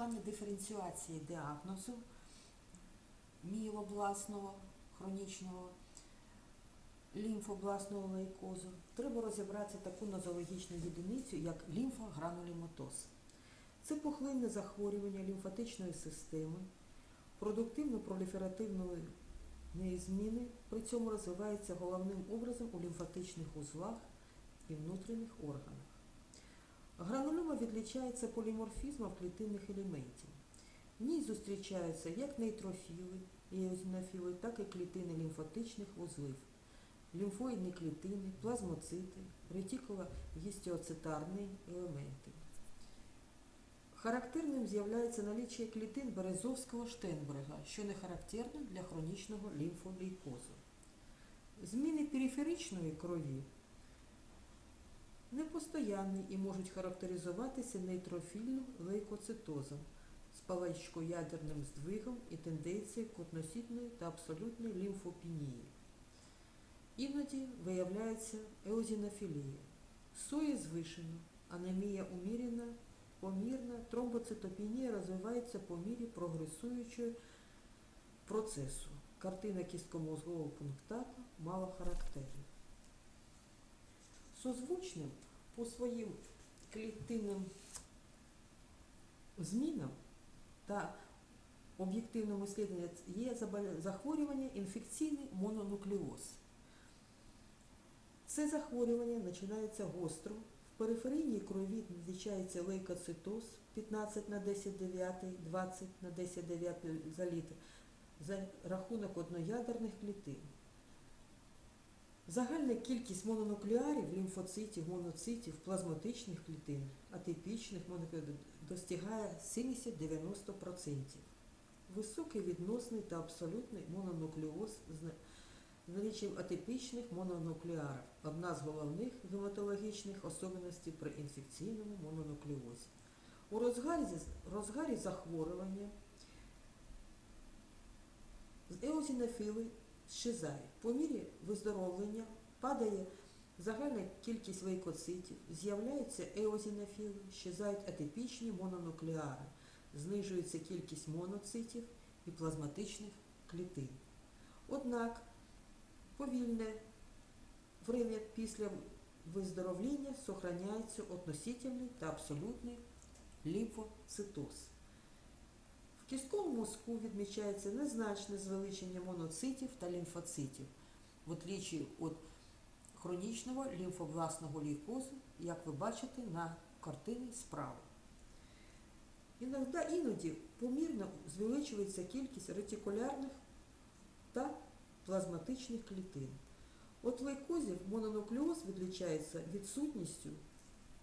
плані диференціації діагнозу мієлобласного хронічного лімфобласного лейкозу треба розібрати таку нозологічну єдиницю, як лімфогрануліматоз. Це пухлинне захворювання лімфатичної системи, продуктивно-проліферативної зміни, при цьому розвивається головним образом у лімфатичних узлах і внутрішніх органах. Гранулома відлічається поліморфізмом клітинних елементів. В ній зустрічаються як нейтрофіли і еозінофіли, так і клітини лімфатичних вузлів, лімфоїдні клітини, плазмоцити, ретикулогістіоцитарні елементи. Характерним з'являється наліччя клітин Березовського Штенберга, що не характерно для хронічного лімфолейкозу. Зміни периферичної крові непостоянні і можуть характеризуватися нейтрофільним лейкоцитозом з паличкоядерним здвигом і тенденцією к относительної та абсолютної лімфопенії. Іноді виявляється еозінофілія. Сої звишено, анемія умірена, помірна, тромбоцитопенія розвивається по мірі прогресуючого процесу. Картина кісткомозгового пунктату мало характерна. Созвучним по своїм клітинним змінам та об'єктивному слідуванню є захворювання інфекційний мононуклеоз. Це захворювання починається гостро. В периферійній крові відзначається лейкоцитоз 15 на 10 9, 20 на 10 9 за літр за рахунок одноядерних клітин. Загальна кількість мононуклеарів, лімфоцитів, моноцитів, плазматичних клітин, атипічних моноклеарів достигає 70-90%. Високий відносний та абсолютний мононуклеоз з на- наліччям атипічних мононуклеарів – одна з головних гематологічних особливостей при інфекційному мононуклеозі. У розгарі, розгарі захворювання з еозінофіли щезає. По мірі виздоровлення падає загальна кількість лейкоцитів, з'являються еозінофіли, щезають атипічні мононуклеари, знижується кількість моноцитів і плазматичних клітин. Однак повільне время після виздоровлення сохраняється относительний та абсолютний лімфоцитоз. В кістковому мозку відмічається незначне звеличення моноцитів та лімфоцитів, в отличие від хронічного лімфобласного лейкозу, як ви бачите на картині справа. Іноді, іноді помірно звеличується кількість ретикулярних та плазматичних клітин. От лейкозів мононуклеоз відлічається відсутністю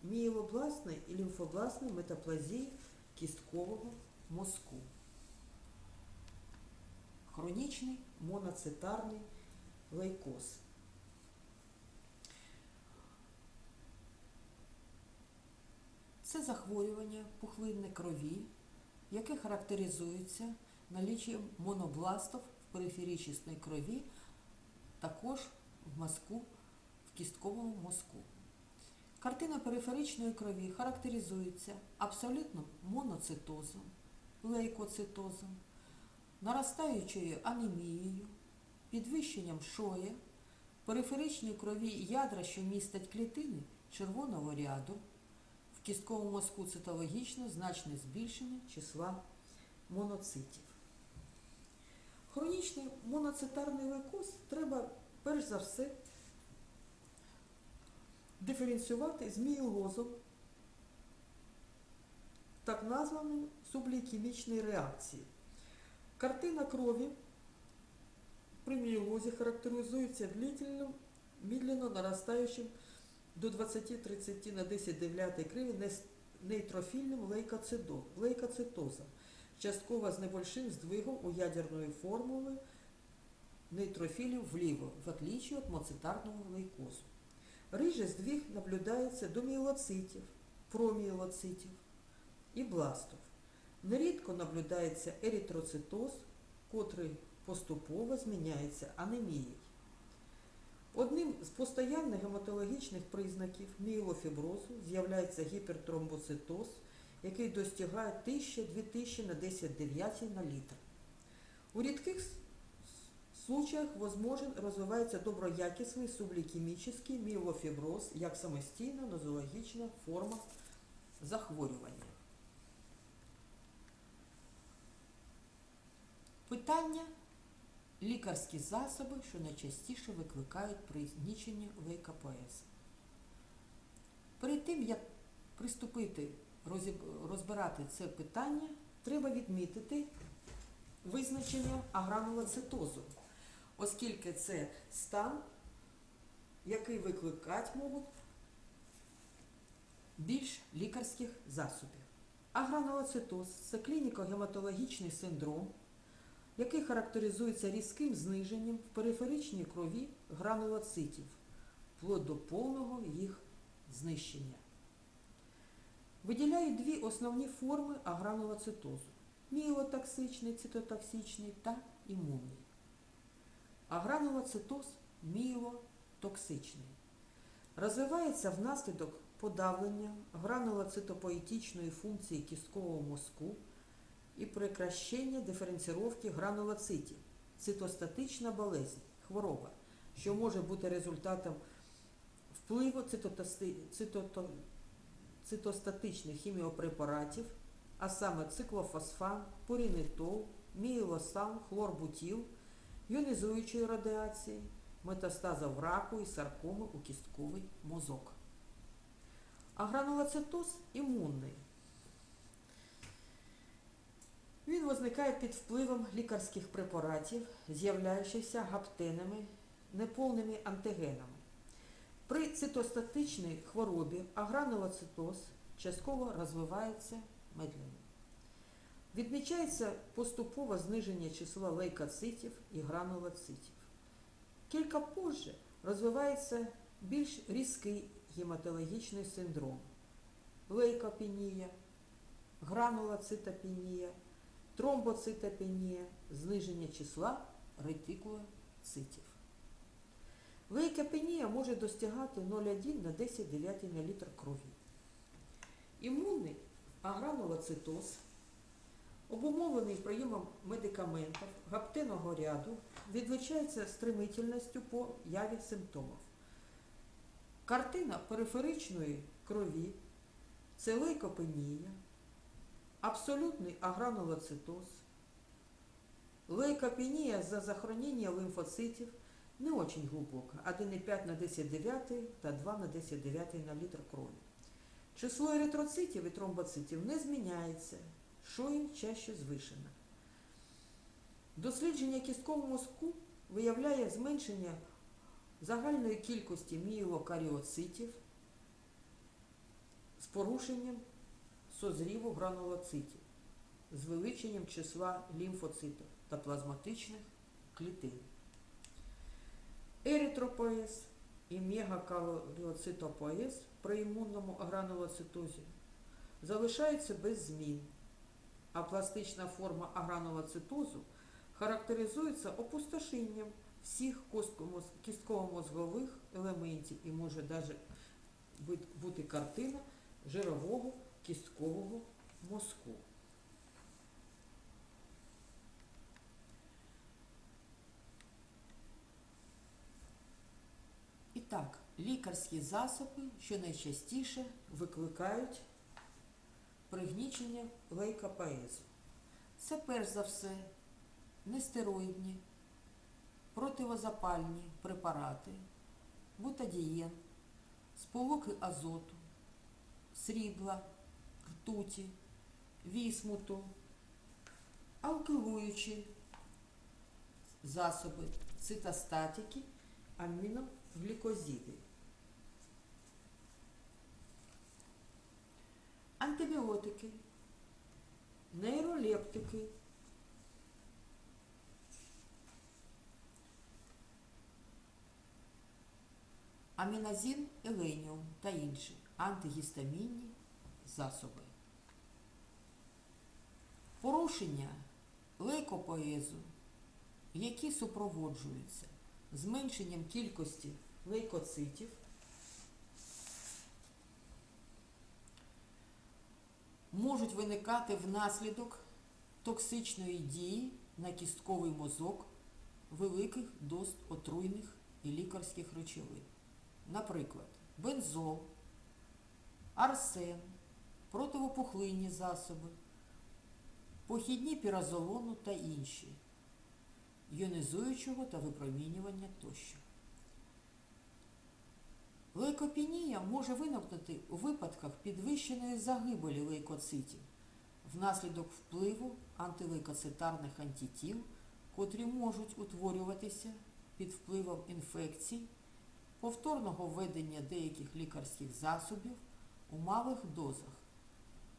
мієлобласної і лімфобласної метаплазії кісткового мозку. Хронічний моноцитарний лейкоз. Це захворювання пухлинної крові, яке характеризується наліччям монобластів в периферичній крові, також в мозку, в кістковому мозку. Картина периферичної крові характеризується абсолютно моноцитозом, лейкоцитозом, наростаючою анемією, підвищенням шоя, периферичній крові ядра, що містять клітини червоного ряду, в кістковому мозку цитологічно значне збільшення числа моноцитів. Хронічний моноцитарний лейкоз треба перш за все диференціювати з мієлозом, так названої сублейкемічної реакції. Картина крові при мієлозі характеризується длительним, медленно наростаючим до 20-30 на 10 дев'ятої криві нейтрофільним лейкоцитозом, частково з небольшим здвигом у ядерної формули нейтрофілів вліво, в отличие від моцитарного лейкозу. Рижий здвиг наблюдається до мієлоцитів, промієлоцитів і бластів. Нерідко наблюдається еритроцитоз, котрий поступово зміняється анемією. Одним з постоянних гематологічних признаків мієлофіброзу з'являється гіпертромбоцитоз, який достигає 1000-2000 на 10 дев'ятій на літр. У рідких случаях возможен розвивається доброякісний сублікемічний міелофіброз як самостійна нозологічна форма захворювання. Питання лікарські засоби, що найчастіше викликають пригнічення лейкопоез. Перед тим, як приступити розбирати це питання, треба відмітити визначення агранулоцитозу, оскільки це стан, який викликати можуть більш лікарських засобів. Агранулоцитоз це клініко-гематологічний синдром, який характеризується різким зниженням в периферичній крові гранулоцитів, вплоть до повного їх знищення. Виділяють дві основні форми агранулоцитозу міелотоксичний, цитотоксичний та імунний. Агранулоцитоз міелотоксичний. Розвивається внаслідок подавлення гранулоцитопоетичної функції кісткового мозку і прекращення диференціровки гранулоцитів, цитостатична болезнь, хвороба, що може бути результатом впливу цитостатичних хіміопрепаратів, а саме циклофосфан, порінитол, міелосам, хлорбутіл, іонізуючої радіації, метастазів раку і саркоми у кістковий мозок. А гранулоцитоз імунний. Він виникає під впливом лікарських препаратів, з'являючися гаптенами, неповними антигенами. При цитостатичній хворобі агранулоцитоз частково розвивається медленно. Відмічається поступове зниження числа лейкоцитів і гранулоцитів. Кілька позже розвивається більш різкий гематологічний синдром лейкопенія, гранулоцитопенія, тромбоцитопенія, зниження числа ретикулоцитів. Лейкопенія може достигати 0,1 на 10 дев'ятій на літр крові. Імунний агранулоцитоз, обумовлений прийомом медикаментів гаптинного ряду, відличається стремительністю по яві симптомів. Картина периферичної крові це лейкопенія, абсолютний агранулоцитоз, лейкопенія за захоронення лимфоцитів не очень глибока, 1,5 на 10 та 2 на 10 на літр крові. Число еритроцитів і тромбоцитів не зміняється, що їм чаще звишено. Дослідження кісткового мозку виявляє зменшення загальної кількості мієлокаріоцитів з порушенням созріву гранулоцитів, звеличенням числа лімфоцитів та плазматичних клітин. Еритропоез і мегакаріоцитопоез при імунному агранулоцитозі залишаються без змін, а пластична форма агранулоцитозу характеризується опустошенням всіх кістково-мозгових елементів і може навіть бути картина жирового кісткового мозку. І так, лікарські засоби, що найчастіше викликають пригнічення лейкопоезу. Це перш за все нестероїдні, противозапальні препарати, бутадієн, сполуки азоту, срібла, ртуті, вісмуту, алкилуючі засоби, цитостатики, аміноглікозиди. Антибіотики, нейролептики, аміназин, еленіум та інші антигістамінні засоби. Порушення лейкопоезу, які супроводжуються зменшенням кількості лейкоцитів, можуть виникати внаслідок токсичної дії на кістковий мозок великих доз отруйних і лікарських речовин. Наприклад, бензол, арсен, противопухлинні засоби, похідні піразолону та інші, іонізуючого та випромінювання тощо. Лейкопенія може виникнути у випадках підвищеної загибелі лейкоцитів внаслідок впливу антилейкоцитарних антитіл, котрі можуть утворюватися під впливом інфекцій, повторного введення деяких лікарських засобів у малих дозах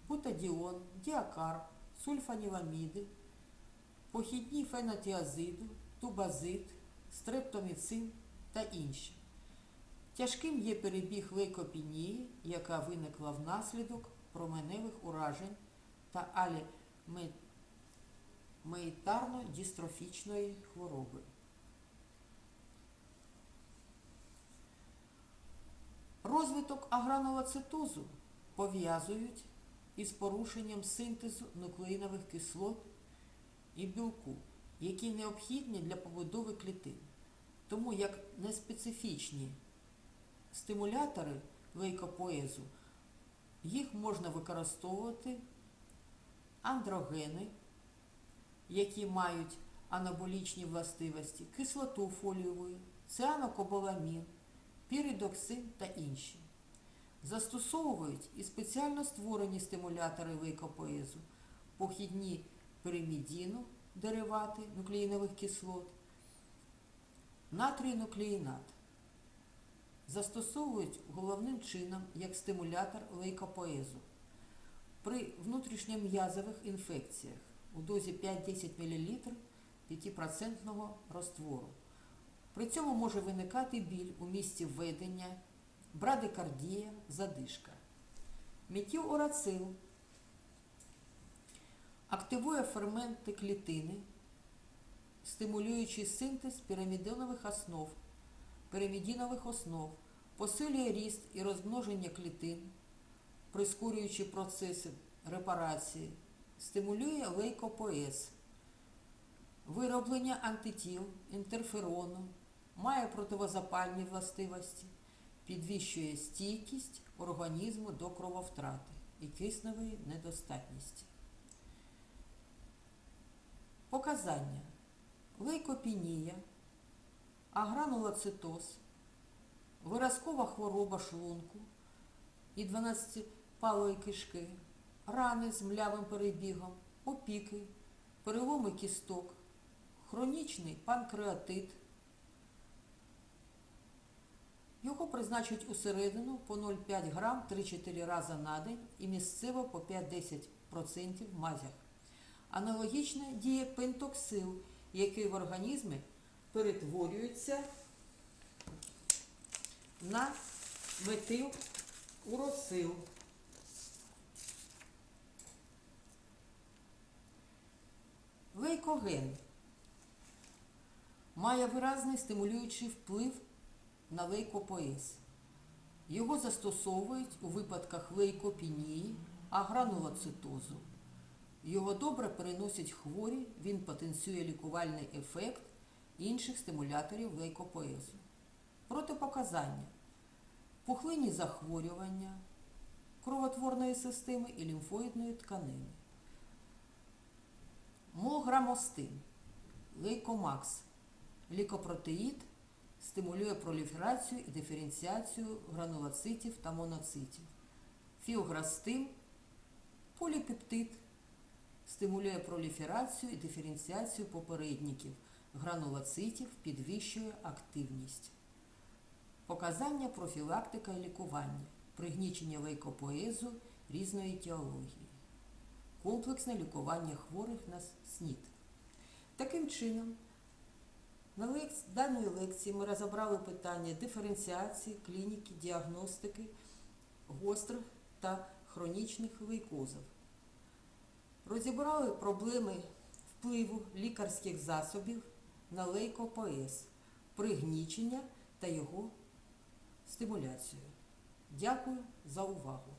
бутадіон, діакарб, сульфаніламіди, похідні фенотіазиду, тубазид, стрептоміцин та інші. Тяжким є перебіг лейкопенії, яка виникла внаслідок променевих уражень та алімейтарно-дістрофічної хвороби. Розвиток агранулоцитозу пов'язують із порушенням синтезу нуклеїнових кислот і білку, які необхідні для побудови клітин. Тому як неспецифічні стимулятори лейкопоезу, їх можна використовувати андрогени, які мають анаболічні властивості, кислоту фолієву, цианокобаламін, піридоксин та інші. Застосовують і спеціально створені стимулятори лейкопоезу, похідні пиримідіну, деривати нуклеїнових кислот, натрій нуклеїнат застосовують головним чином як стимулятор лейкопоезу. При внутрішньом'язових інфекціях у дозі 5-10 мл 5% розтвору. При цьому може виникати біль у місці введення, брадикардія, задишка. Метілорацил активує ферменти клітини, стимулюючи синтез пірамідинових основ, пірамідінових основ, посилює ріст і розмноження клітин, прискорюючи процеси репарації, стимулює лейкопоез, вироблення антитіл, інтерферону, має противозапальні властивості, підвищує стійкість організму до крововтрати і кисневої недостатності. Показання. Лейкопенія, агранулоцитоз, виразкова хвороба шлунку і 12-палої кишки, рани з млявим перебігом, опіки, переломи кісток, хронічний панкреатит. Його призначать усередину по 0,5 грам 3-4 рази на день і місцево по 5-10% в мазях. Аналогічно діє пентоксил, який в організмі перетворюється на метилуросил. Лейкоген має виразний стимулюючий вплив на лейкопоез. Його застосовують у випадках лейкопенії, агранулоцитозу. Його добре переносять хворі, він потенціює лікувальний ефект інших стимуляторів лейкопоезу. Протипоказання. Пухлинні захворювання кровотворної системи і лімфоїдної тканини. Мограмостин, лейкомакс, лікопротеїд стимулює проліферацію і диференціацію гранулоцитів та моноцитів. Фіограстин, поліпептид, стимулює проліферацію і диференціацію попередників гранулоцитів, підвищує активність. Показання профілактика і лікування, пригнічення лейкопоезу різної етіології, комплексне лікування хворих на СНІД. Таким чином, на даної лекції ми розібрали питання диференціації, клініки, діагностики гострих та хронічних лейкозів. Розібрали проблеми впливу лікарських засобів на лейкопоез, пригнічення та його стимуляцію. Дякую за увагу!